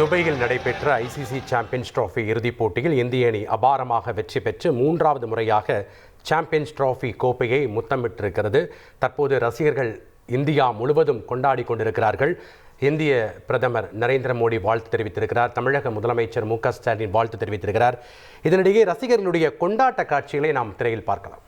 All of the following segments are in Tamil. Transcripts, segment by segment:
துபாயில் நடைபெற்ற ஐசிசி சாம்பியன்ஸ் டிராஃபி இறுதிப் போட்டியில் இந்திய அணி அபாரமாக வெற்றி பெற்று மூன்றாவது முறையாக சாம்பியன்ஸ் டிராஃபி கோப்பையை முத்தமிட்டிருக்கிறது. தற்போது ரசிகர்கள் இந்தியா முழுவதும் கொண்டாடி கொண்டிருக்கிறார்கள். இந்திய பிரதமர் நரேந்திர மோடி வாழ்த்து தெரிவித்திருக்கிறார். தமிழக முதலமைச்சர் மு க ஸ்டாலின் வாழ்த்து தெரிவித்திருக்கிறார். இதனிடையே ரசிகர்களுடைய கொண்டாட்ட காட்சிகளை நாம் திரையில் பார்க்கலாம்.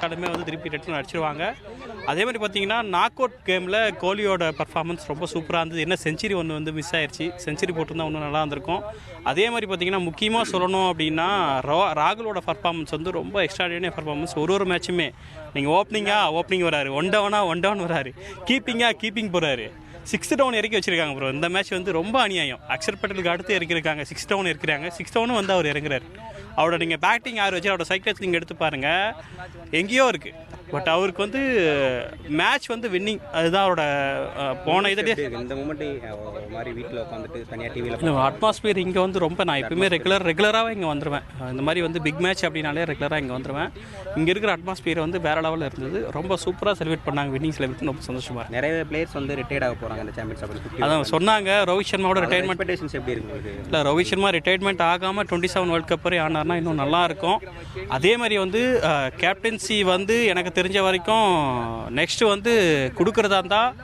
எல்லாருமே வந்து திருப்பி ரிட்டர்ன் அடிச்சிருவாங்க. அதே மாதிரி பார்த்தீங்கன்னா நாக் அவுட் கேமில் கோலியோட பர்ஃபார்மன்ஸ் ரொம்ப சூப்பராக இருந்தது. என்ன செஞ்சுரி ஒன்று வந்து மிஸ் ஆயிடுச்சு செஞ்சுரி போட்டிருந்தா இன்னும் நல்லா இருந்திருக்கும். அதே மாதிரி பார்த்தீங்கன்னா முக்கியமாக சொல்லணும் அப்படின்னா ரோ ராகுலோட பர்ஃபார்மன்ஸ் வந்து ரொம்ப எக்ஸ்ட்ராடினரி பர்ஃபார்மன்ஸ் ஒரு ஒரு மேட்சுமே நீங்கள் ஓப்பனிங்காக ஓப்பனிங் வராரு. ஒன் டவுனாக ஒன் டவுன் வராரு. கீப்பிங்காக கீப்பிங் போகிறாரு சிக்ஸ் டவுன் இறக்கி வச்சிருக்காங்க ப்ரோ இந்த மேட்ச் வந்து ரொம்ப அநியாயம். அக்ஷர் பட்டேலுக்கு அடுத்து இறக்கிருக்காங்க சிக்ஸ் டவுன் இருக்கிறாங்க சிக்ஸ் டவுனும் வந்து அவர் இறங்குறாரு. அவரோட நீங்கள் பேட்டிங் யார் வச்சு அவரோட சைக்கிள் நீங்கள் எடுத்து பாருங்கள் எங்கேயோ இருக்குது பட் அவருக்கு வந்து மேட்ச் வந்து வின்னிங் அதுதான் அவரோட போன இருக்கு? இந்த மூமெண்ட் மாதிரி வீட்டில் உட்காந்துட்டு தனியாக டிவியில் அட்மாஸ்பியர் இங்கே வந்து ரொம்ப நான் எப்பவுமே ரெகுலர் ரெகுலராகவே இங்கே வந்துடுவேன் இந்த மாதிரி வந்து பிக் மேட்ச் அப்படின்னாலே ரெகுலராக இங்கே வந்துடுவேன் இங்கே இருக்கிற அட்மாஸ்பியர் வந்து வேற லெவலில் இருந்தது. ரொம்ப சூப்பராக செலிப்ரேட் பண்ணாங்க. வின்னிங் செலிப்ரேட் ரொம்ப சந்தோஷமாக நிறைய பிளேயர்ஸ் வந்து ரிட்டையர்ட் ஆக போகிறாங்க இந்த சாம்பியன்ஸ் அப்படி அதான் சொன்னாங்க ரோஹித் சர்மாவோட ரிட்டையர்மெண்ட் எப்படி இருக்கு இல்லை ரோஹித் சர்மா ரிட்டையர்மெண்ட் ஆகாமல் டுவெண்ட்டி செவன் வேர்ல்ட் கப் வரை ஆனார்னா இன்னும் நல்லா இருக்கும். அதே மாதிரி வந்து கேப்டன்சி வந்து எனக்கு தெரிஞ்ச வரைக்கும் நெக்ஸ்ட் வந்து கொடுக்குறதா இருந்தால்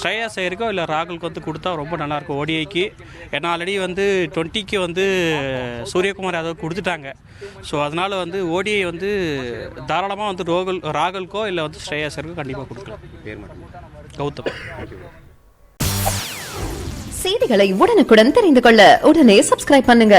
ஸ்ரேயா ஐயருக்கோ இல்லை ராகுலுக்கு வந்து கொடுத்தா ரொம்ப நல்லாயிருக்கும் ஓடிஐக்கு. ஏன்னா ஆல்ரெடி வந்து டுவெண்ட்டிக்கு வந்து சூரியகுமார் யாதவ் கொடுத்துட்டாங்க. ஸோ அதனால் வந்து ஓடிஐ வந்து தாராளமாக வந்து ரோகுல் ராகுலுக்கோ இல்லை வந்து ஸ்ரேயா ஐயருக்கோ கண்டிப்பாக கொடுக்கலாம். பேர் கௌதம். செய்திகளை உடனுக்குடன் தெரிந்து கொள்ள உடனே சப்ஸ்கிரைப் பண்ணுங்க.